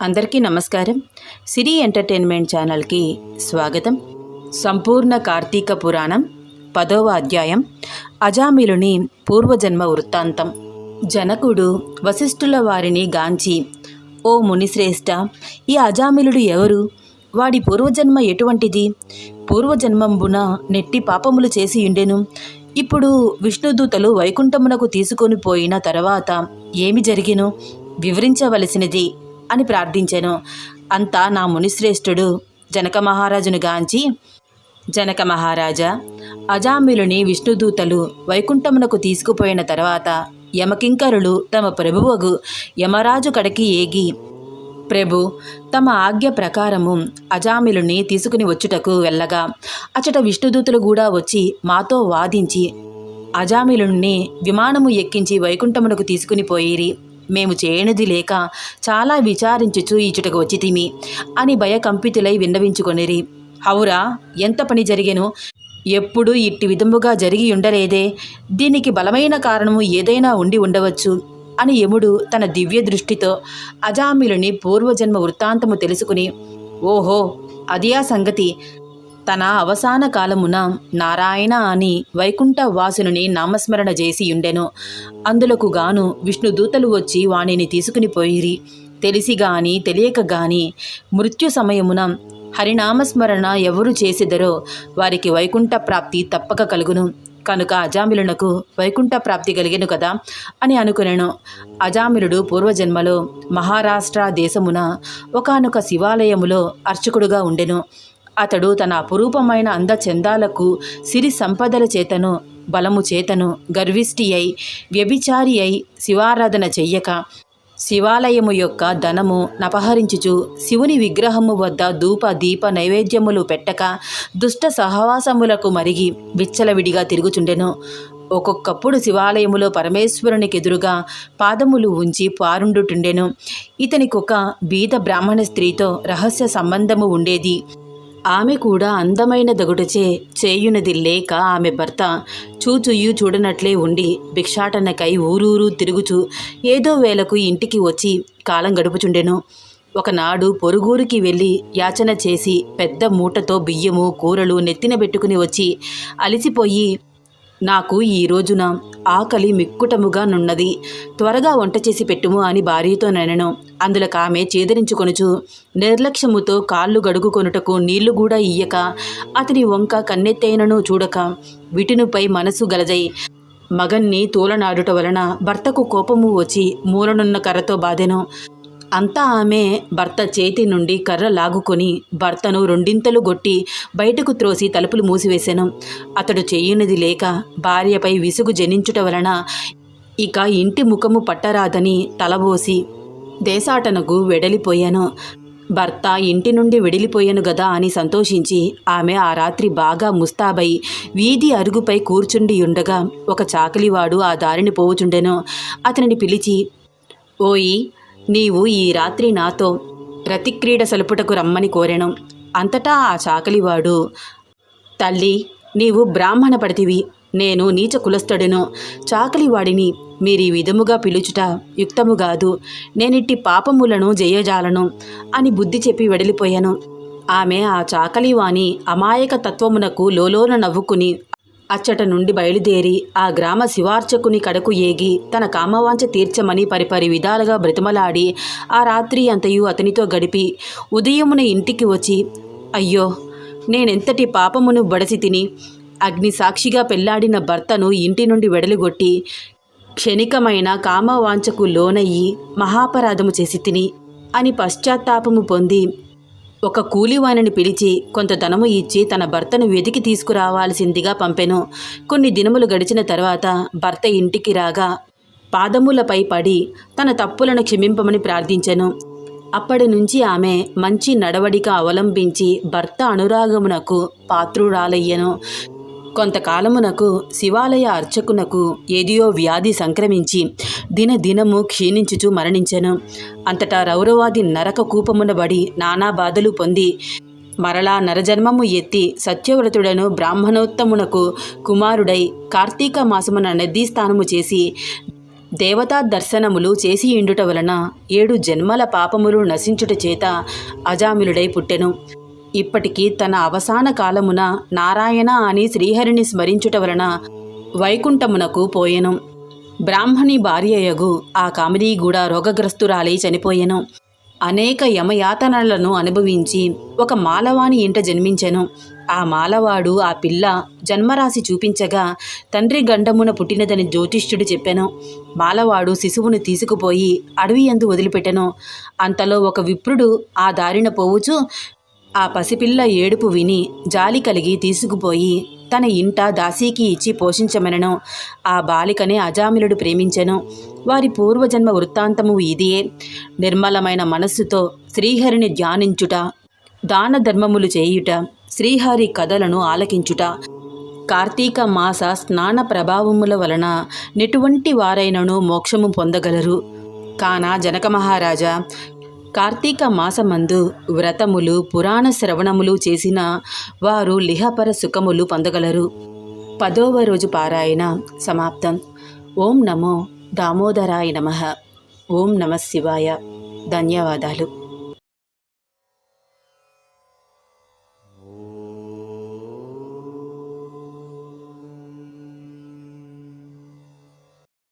అందరికీ నమస్కారం. సిరి ఎంటర్టైన్మెంట్ ఛానల్కి స్వాగతం. సంపూర్ణ కార్తీక పురాణం పదవ అధ్యాయం అజామిలుని పూర్వజన్మ వృత్తాంతం. జనకుడు వశిష్ఠుల వారిని గాంచి ఓ మునిశ్రేష్ఠ ఈ అజామిలుడు ఎవరు? వాడి పూర్వజన్మ ఎటువంటిది? పూర్వజన్మంబున నెట్టి పాపములు చేసి ఉండెను ఇప్పుడు విష్ణుదూతలు వైకుంఠమునకు తీసుకొని పోయిన తర్వాత ఏమి జరిగెను? వివరించవలసినది అని ప్రార్థించెను. అంతా నా మునిశ్రేష్ఠుడు జనక మహారాజును గాంచి జనక మహారాజా అజామిలుని విష్ణుదూతలు వైకుంఠమునకు తీసుకుపోయిన తర్వాత యమకింకరులు తమ ప్రభువగు యమరాజు కడకి ఏగి ప్రభు తమ ఆజ్ఞ ప్రకారము అజామిలుని తీసుకుని వచ్చుటకు వెళ్ళగా అచట విష్ణుదూతులు కూడా వచ్చి మాతో వాదించి అజామిలుని విమానము ఎక్కించి వైకుంఠమునకు తీసుకుని పోయిరి. మేము చేయనిది లేక చాలా విచారించుచు ఈచుటకు వచ్చి తిమి అని భయకంపితులై విన్నవించుకొనిరి. హౌరా ఎంత పని జరిగెను? ఎప్పుడు ఇట్టి విధముగా జరిగి ఉండలేదే. దీనికి బలమైన కారణము ఏదైనా ఉండి ఉండవచ్చు అని యముడు తన దివ్య దృష్టితో అజామిలుని పూర్వజన్మ వృత్తాంతము తెలుసుకుని ఓహో అది ఆ సంగతి. తన అవసాన కాలమున నారాయణ అని వైకుంఠ వాసుని నామస్మరణ చేసి ఉండెను అందులకు గాను విష్ణుదూతలు వచ్చి వాణిని తీసుకుని పోయిరి. తెలిసి గాని తెలియక గాని మృత్యు సమయమున హరినామస్మరణ ఎవరు చేసిదరో వారికి వైకుంఠ ప్రాప్తి తప్పక కలుగును. కనుక అజామిలునకు వైకుంఠ ప్రాప్తి కలిగెను కదా అని అనుకునేను. అజామిలుడు పూర్వజన్మలో మహారాష్ట్ర దేశమున ఒకానొక శివాలయములో అర్చకుడుగా ఉండెను. అతడు తన అపురూపమైన అందచందాలకు సిరి సంపదల చేతను బలము చేతను గర్విష్టి అయి వ్యభిచారి అయి శివారాధన చెయ్యక శివాలయము యొక్క ధనము నపహరించుచు శివుని విగ్రహము వద్ద ధూప దీప నైవేద్యములు పెట్టక దుష్ట సహవాసములకు మరిగి విచ్చలవిడిగా తిరుగుచుండెను. ఒక్కొక్కప్పుడు శివాలయములో పరమేశ్వరునికి ఎదురుగా పాదములు ఉంచి పారుండుటుండెను. ఇతనికొక బీద బ్రాహ్మణ స్త్రీతో రహస్య సంబంధము ఉండేది. ఆమె కూడా అందమైన దగుడుచే చేయునది లేక ఆమె భర్త చూచుయు చూడనట్లే ఉండి భిక్షాటనకై ఊరూరు తిరుగుచు ఏదో వేళకు ఇంటికి వచ్చి కాలం గడుపుచుండెను. ఒకనాడు పొరుగురికి వెళ్ళి యాచన చేసి పెద్ద మూటతో బియ్యము కూరలు నెత్తిన పెట్టుకుని వచ్చి అలిసిపోయి నాకు ఈ రోజున ఆకలి మిక్కుటముగా నున్నది. త్వరగా వంట చేసి పెట్టుము అని భార్యతో నెనను. అందులకు ఆమె చేదరించుకొనుచు నిర్లక్ష్యముతో కాళ్ళు గడుగుకొనుటకు నీళ్ళు కూడా ఇయ్యక అతని వంక కన్నెత్తైనను చూడక విటినుపై మనసు గలజై మగన్ని తోలనాడుట వలన భర్తకు కోపము వచ్చి మూలనున్న కర్రతో బాధెను. అంతా ఆమె భర్త చేతి నుండి కర్ర లాగుకొని భర్తను రెండింతలు గొట్టి బయటకు త్రోసి తలుపులు మూసివేశాను. అతడు చెయ్యనిది లేక భార్యపై విసుగు జనించుట వలన ఇక ఇంటి ముఖము పట్టరాదని తలబోసి దేశాటనకు వెడలిపోయాను. భర్త ఇంటి నుండి వెడిలిపోయాను గదా అని సంతోషించి ఆమె ఆ రాత్రి బాగా ముస్తాబై వీధి అరుగుపై కూర్చుండి ఉండగా ఒక చాకలివాడు ఆ దారిని పోవుచుండెను. అతనిని పిలిచి ఓయి నీవు ఈ రాత్రి నాతో రతిక్రీడ సలుపుటకు రమ్మని కోరెను. అంతటా ఆ చాకలివాడు తల్లి నీవు బ్రాహ్మణ పడితివి నేను నీచ కులస్థుడెను. చాకలివాడిని మీరీ విధముగా పిలుచుట యుక్తము కాదు. నేనిట్టి పాపములను జయజాలను అని బుద్ధి చెప్పి వెడలిపోయాను. ఆమె ఆ చాకలివాణి అమాయక తత్వమునకు లోలోన నవ్వుకుని అచ్చట నుండి బయలుదేరి ఆ గ్రామ శివార్చకుని కడకు ఏగి తన కామవాంఛ తీర్చమని పరిపరి విధాలుగా బ్రతిమలాడి ఆ రాత్రి అంతయు అతనితో గడిపి ఉదయమున ఇంటికి వచ్చి అయ్యో నేనెంతటి పాపమును బడసి తిని అగ్ని సాక్షిగా పెళ్ళాడిన భర్తను ఇంటి నుండి వెడలుగొట్టి క్షణికమైన కామవాంఛకు లోనయ్యి మహాపరాధము చేసి తిని అని పశ్చాత్తాపము పొంది ఒక కూలివాణిని పిలిచి కొంత ధనము ఇచ్చి తన భర్తను వెతికి తీసుకురావాల్సిందిగా పంపెను. కొన్ని దినములు గడిచిన తర్వాత భర్త ఇంటికి రాగా పాదములపై పడి తన తప్పులను క్షమింపమని ప్రార్థించెను. అప్పటి నుంచి ఆమె మంచి నడవడిక అవలంబించి భర్త అనురాగమునకు పాత్రురాలయ్యను. కొంతకాలమునకు శివాలయ అర్చకునకు ఏదియో వ్యాధి సంక్రమించి దినదినము క్షీణించుచు మరణించెను. అంతటా రౌరవాది నరక కూపమునబడి నానా బాధలు పొంది మరలా నరజన్మము ఎత్తి సత్యవ్రతుడను బ్రాహ్మణోత్తమునకు కుమారుడై కార్తీక మాసమున నదీ స్నానము చేసి దేవతా దర్శనములు చేసి ఇండుట వలన ఏడు జన్మల పాపములు నశించుట చేత అజామిలుడై పుట్టెను. ఇప్పటికీ తన అవసాన కాలమున నారాయణ అని శ్రీహరిని స్మరించుట వలన వైకుంఠమునకు పోయెను. బ్రాహ్మణి భార్యయగు ఆ కామిడి కూడా రోగగ్రస్తురాలై చనిపోయెను. అనేక యమయాతనలను అనుభవించి ఒక మాలవాని ఇంట జన్మించెను. ఆ మాలవాడు ఆ పిల్ల జన్మరాశి చూపించగా తండ్రి గండమున పుట్టినదని జ్యోతిష్యుడు చెప్పెను. మాలవాడు శిశువును తీసుకుపోయి అడవి ఎందు వదిలిపెట్టెను. అంతలో ఒక విప్రుడు ఆ దారిన పోవుచు ఆ పసిపిల్ల ఏడుపు విని జాలి కలిగి తీసుకుపోయి తన ఇంట దాసీకి ఇచ్చి పోషించమనను. ఆ బాలికనే అజామిలుడు ప్రేమించెను. వారి పూర్వజన్మ వృత్తాంతము ఇదియే. నిర్మలమైన మనస్సుతో శ్రీహరిని ధ్యానించుట దాన ధర్మములు చేయుట శ్రీహరి కథలను ఆలకించుట కార్తీక మాస స్నాన ప్రభావముల వలన నెటువంటి వారైనను మోక్షము పొందగలరు. కాన జనక మహారాజా కార్తీక మాసమందు వ్రతములు పురాణ శ్రవణములు చేసిన వారు లిహపర సుఖములు పొందగలరు. పదోవ రోజు పారాయణ సమాప్తం. ఓం నమో దామోదరాయ నమ. ఓం నమ శివాయ. ధన్యవాదాలు.